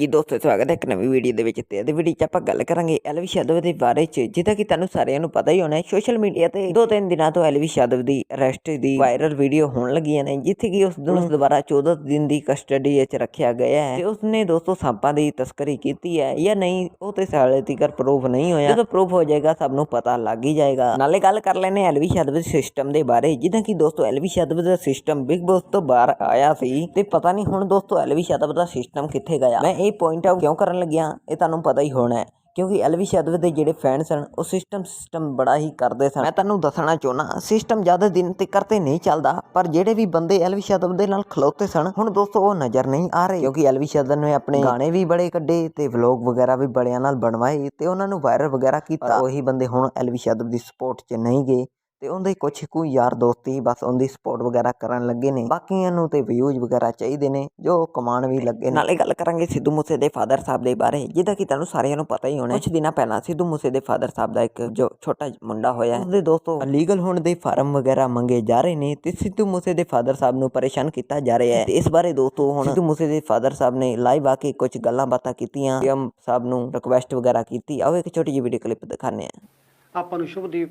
ਜੀ ਦੋਸਤੋ ਸਵਾਗਤ ਹੈ ਇੱਕ ਨਵੀਂ ਵੀਡੀਓ ਦੇ ਵਿੱਚ ਤੇ ਇਹਦੇ ਵੀਡੀਓ 'ਚ ਆਪਾਂ ਗੱਲ ਕਰਾਂਗੇ ਐਲਵਿਸ਼ ਯਾਦਵ ਦੇ ਬਾਰੇ 'ਚ ਜਿੱਦਾਂ ਕਿ ਤੁਹਾਨੂੰ ਸਾਰਿਆਂ ਨੂੰ ਪਤਾ ਹੀ ਹੋਣਾ ਹੈ। ਸੋਸ਼ਲ ਮੀਡੀਆ ਤੇ ਦੋ ਤਿੰਨ ਦਿਨਾਂ ਤੋਂ ਐਲਵਿਸ਼ ਯਾਦਵ ਦੀ ਅਰੈਸਟ ਦੀ ਵਾਇਰਲ ਵੀਡੀਓ ਹੋਣ ਲੱਗੀਆਂ ਨੇ ਜਿੱਥੇ ਕਿ ਉਸ ਨੂੰ ਦੁਬਾਰਾ 14 ਦਿਨ ਦੀ ਕਸਟਡੀ ਵਿੱਚ ਰੱਖਿਆ ਗਿਆ ਹੈ। ਤੇ ਉਸਨੇ ਦੋਸਤੋ ਸਾਂਪਾਂ ਦੀ ਤਸਕਰੀ ਕੀਤੀ ਹੈ ਜਾਂ ਨਹੀਂ ਉਹ ਤੇ ਸਾਲੇ ਤੀਕਰ ਪ੍ਰੂਫ ਨਹੀਂ ਹੋਇਆ। ਜਦੋਂ ਪ੍ਰੂਫ ਹੋ ਜਾਏਗਾ ਸਭ ਨੂੰ ਪਤਾ ਲੱਗ ਹੀ ਜਾਏਗਾ। ਨਾਲੇ ਗੱਲ ਕਰ ਲੈਨੇ ਐਲਵਿਸ਼ ਯਾਦਵ ਦੇ ਸਿਸਟਮ ਦੇ ਬਾਰੇ ਜਿੱਦਾਂ ਕਿ ਦੋਸਤੋ ਐਲਵਿਸ਼ ਯਾਦਵ ਦਾ ਸਿਸਟਮ ਬਿਗ ਬੌਸ ਤੋਂ ਬਾਹਰ ਆਇਆ ਸੀ ਤੇ ਪਤਾ ਨਹੀਂ ਹੁਣ ਦੋਸਤੋ ਐਲਵਿਸ਼ ਯਾਦਵ ਦਾ ਸਿਸਟਮ ਕਿੱਥੇ ਗਿਆ। ਮੈਂ ਇਹ ਇਹ ਪੁਆਇੰਟ ਆਊਟ ਕਿਉਂ ਕਰਨ ਲੱਗਿਆ, ਇਹ ਤੁਹਾਨੂੰ ਪਤਾ ਹੀ ਹੋਣਾ ਹੈ, ਕਿਉਂਕਿ ਐਲਵਿਸ਼ ਯਾਦਵ ਦੇ ਜਿਹੜੇ ਫੈਨ ਸਨ ਉਹ ਸਿਸਟਮ ਸਿਸਟਮ ਬੜਾ ਹੀ ਕਰਦੇ ਸਨ। ਮੈਂ ਤੁਹਾਨੂੰ ਦੱਸਣਾ ਚਾਹੁੰਦਾ ਸਿਸਟਮ ਜ਼ਿਆਦਾ ਦਿਨ 'ਤੇ ਕਰਤੇ ਨਹੀਂ ਚੱਲਦਾ, ਪਰ ਜਿਹੜੇ ਵੀ ਬੰਦੇ ਐਲਵਿਸ਼ ਯਾਦਵ ਦੇ ਨਾਲ ਖਲੋਤੇ ਸਨ, ਹੁਣ ਦੋਸਤੋ ਉਹ ਨਜ਼ਰ ਨਹੀਂ ਆ ਰਹੇ, ਕਿਉਂਕਿ ਐਲਵਿਸ਼ ਯਾਦਵ ਨੇ ਆਪਣੇ ਗਾਣੇ ਵੀ ਬੜੇ ਕੱਢੇ ਤੇ ਵਲੌਗ ਵਗੈਰਾ ਵੀ ਬੜਿਆਂ ਨਾਲ ਬਣਵਾਏ ਤੇ ਉਹਨਾਂ ਨੂੰ ਵਾਇਰਲ ਵਗੈਰਾ ਕੀਤਾ। ਉਹੀ ਬੰਦੇ ਹੁਣ ਐਲਵਿਸ਼ ਯਾਦਵ ਦੀ ਸਪੋਰਟ 'ਚ ਨਹੀਂ ਗਏ। ਤੇ ਉਹਦੇ ਕੁਝ ਕੁ ਯਾਰ ਦੋਸਤੀ ਬਸ ਉਹਦੀ ਸਪੋਰਟ ਵਗੈਰਾ ਕਰਨ ਲੱਗੇ ਨੇ। ਬਾਕੀਆਂ ਨੂੰ ਤੇ ਵਿਊਜ਼ ਵਗੈਰਾ ਚਾਹੀਦੇ ਨੇ ਜੋ ਕਮਾਣ ਵੀ ਲੱਗੇ ਨਾਲੇ ਗੱਲ ਕਰਾਂਗੇ ਸਿੱਧੂ ਮੂਸੇ ਦੇ ਫਾਦਰ ਸਾਹਿਬ ਦੇ ਬਾਰੇ ਜਿੱਦਾਂ ਕਿ ਤੁਹਾਨੂੰ ਸਾਰਿਆਂ ਨੂੰ ਪਤਾ ਹੀ ਹੋਣਾ ਕੁਝ ਦਿਨਾਂ ਪਹਿਲਾਂ ਸਿੱਧੂ ਮੂਸੇ ਦੇ ਫਾਦਰ ਸਾਹਿਬ ਦਾ ਇੱਕ ਜੋ ਛੋਟਾ ਮੁੰਡਾ ਹੋਇਆ ਉਹਦੇ ਦੋਸਤੋ ਲੀਗਲ ਹੋਣ ਦੇ ਫਾਰਮ ਵਗੈਰਾ ਮੰਗੇ ਜਾ ਰਹੇ ਨੇ ਤੇ ਸਿੱਧੂ ਮੂਸੇ ਦੇ ਫਾਦਰ ਸਾਹਿਬ ਨੂੰ ਪਰੇਸ਼ਾਨ ਕੀਤਾ ਜਾ ਰਿਹਾ ਹੈ। ਇਸ ਬਾਰੇ ਦੋਸਤੋ ਹੁਣ ਸਿੱਧੂ ਮੂਸੇ ਦੇ ਫਾਦਰ ਸਾਹਿਬ ਨੇ ਲਾਈਵ ਆ ਕੇ ਕੁਝ ਗੱਲਾਂ ਬਾਤਾਂ ਕੀਤੀਆਂ ਸੀਐਮ ਸਾਹਿਬ ਨੂੰ ਰਿਕਵੈਸਟ ਵਗੈਰਾ ਕੀਤੀ। ਆਓ ਇੱਕ ਛੋਟੀ ਜਿਹੀ ਵੀਡੀਓ ਕਲਿੱਪ ਦਿਖਾਉਂਦੇ ਹਾਂ। ਆਪਾਂ ਨੂੰ ਸ਼ੁਭਦੀਪ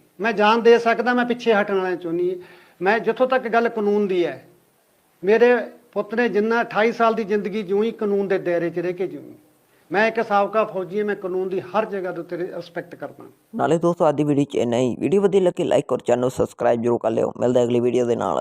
ਮੈਂ ਜਾਨ ਦੇ ਸਕਦਾ, ਮੈਂ ਪਿੱਛੇ ਹਟਣ ਵਾਲਾ ਚਾਹੁੰਦੀ ਮੈਂ ਜਿੱਥੋਂ ਤੱਕ ਗੱਲ ਕਾਨੂੰਨ ਦੀ ਹੈ, ਮੇਰੇ ਪੁੱਤ ਨੇ ਜਿੰਨਾ 28 ਸਾਲ ਦੀ ਜ਼ਿੰਦਗੀ ਜਿਉਂ ਕਾਨੂੰਨ ਦੇ ਦਾਇਰੇ 'ਚ ਰਹਿ ਕੇ ਜਿਉਂ ਮੈਂ ਇੱਕ ਸਾਬਕਾ ਫੌਜੀ ਹਾਂ, ਮੈਂ ਕਾਨੂੰਨ ਦੀ ਹਰ ਜਗ੍ਹਾ ਦੇ ਉੱਤੇ ਰਿਸਪੈਕਟ ਕਰਦਾ ਨਾਲੇ ਦੋਸਤੋ, ਅੱਜ ਦੀ ਵੀਡੀਓ ਚ ਇੰਨਾ ਹੀ। ਵੀਡੀਓ ਵਧੀਆ ਲੱਗੇ ਲਾਈਕ ਔਰ ਚੈਨਲ ਸਬਸਕ੍ਰਾਈਬ ਜਰੂਰ ਕਰ ਲਿਓ। ਮਿਲਦਾ ਅਗਲੀ ਵੀਡੀਓ ਦੇ ਨਾਲ।